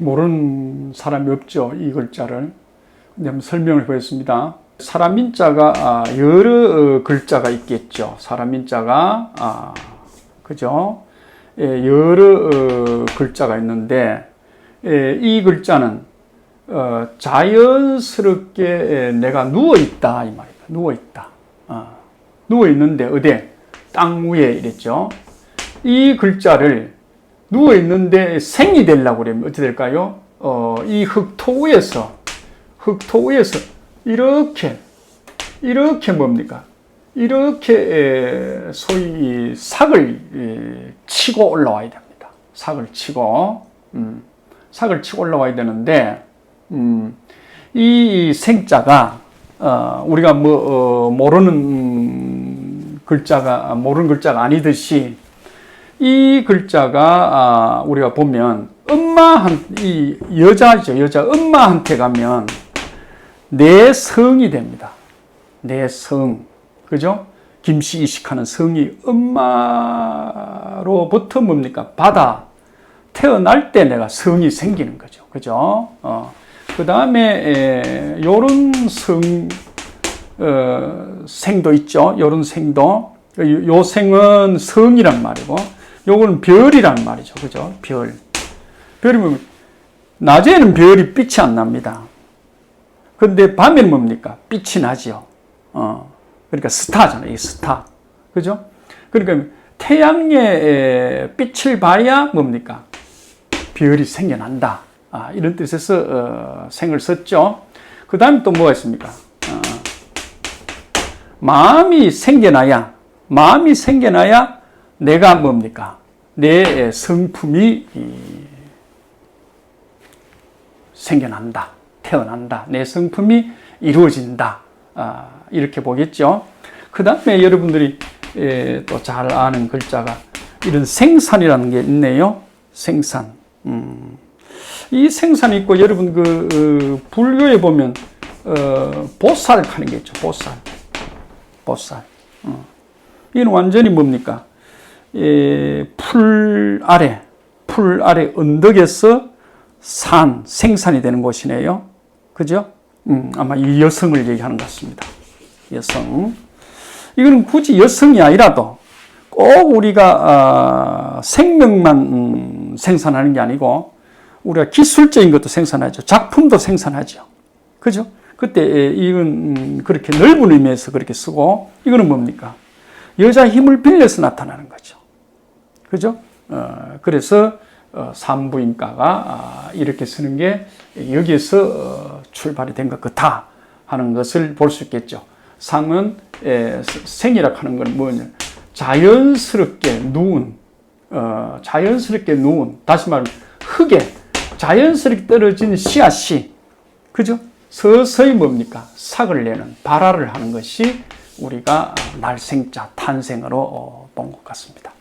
모르는 사람이 없죠. 이 글자를. 한번 설명을 해보겠습니다. 사람 민자가 아, 여러 어, 글자가 있겠죠. 사람 민자가 아, 그죠? 예, 여러 어, 글자가 있는데 예, 이 글자는 어, 자연스럽게 예, 내가 누워 있다 이 말이다. 누워 있다. 어, 누워 있는데 어디? 땅 위에 이랬죠. 이 글자를 누워 있는데 생이 되려고 그러면 어떻게 될까요? 어, 이 흙토 위에서 흙토 위에서 이렇게 이렇게 뭡니까? 이렇게 에, 소위 삭을 에, 치고 올라와야 됩니다. 삭을 치고 음, 삭을 치고 올라와야 되는데 음, 이 생자가 어, 우리가 뭐 어, 모르는 음, 글자가 모르는 글자가 아니듯이 이 글자가 아, 우리가 보면 엄마한 이 여자죠 여자 엄마한테 가면 내 성이 됩니다. 내 성, 그죠? 김씨 이식하는 성이 엄마로부터 뭡니까? 받아 태어날 때 내가 성이 생기는 거죠, 그죠? 어. 그 다음에 요런 성 어, 생도 있죠. 요런 생도 요, 요 생은 성이란 말이고, 요거는 별이란 말이죠, 그죠? 별. 별이면 낮에는 별이 빛이 안 납니다. 근데 밤에는 뭡니까? 빛이 나지요. 어. 그러니까 스타잖아요. 이 스타. 그죠? 그러니까 태양의 빛을 봐야 뭡니까? 별이 생겨난다. 아, 이런 뜻에서 어, 생을 썼죠. 그 다음에 또 뭐가 있습니까? 어, 마음이 생겨나야, 마음이 생겨나야 내가 뭡니까? 내 성품이 이, 생겨난다. 태어난다. 내 성품이 이루어진다. 아, 이렇게 보겠죠. 그 다음에 여러분들이 또 잘 아는 글자가 이런 생산이라는 게 있네요. 생산. 음. 이 생산이 있고 여러분 그 어, 불교에 보면 어, 보살 하는 게 있죠. 보살. 보살. 어. 이는 완전히 뭡니까? 예, 풀 아래, 풀 아래 언덕에서 산, 생산이 되는 곳이네요. 그죠? 음, 아마 이 여성을 얘기하는 것 같습니다. 여성. 이거는 굳이 여성이 아니라도 꼭 우리가 어, 생명만 음, 생산하는 게 아니고 우리가 기술적인 것도 생산하죠. 작품도 생산하죠. 그죠? 그때 이건 음, 그렇게 넓은 의미에서 그렇게 쓰고 이거는 뭡니까? 여자 힘을 빌려서 나타나는 거죠. 그죠? 어, 그래서 어, 산부인과가 아, 이렇게 쓰는 게 여기에서 어, 출발이 된 것 같다 하는 것을 볼 수 있겠죠. 상은 에, 생이라 하는 건 뭐냐? 자연스럽게 누운, 어, 자연스럽게 누운, 다시 말하면 흙에 자연스럽게 떨어진 씨앗이, 그죠? 서서히 뭡니까? 삭을 내는, 발화를 하는 것이 우리가 날생자, 탄생으로 본 것 같습니다.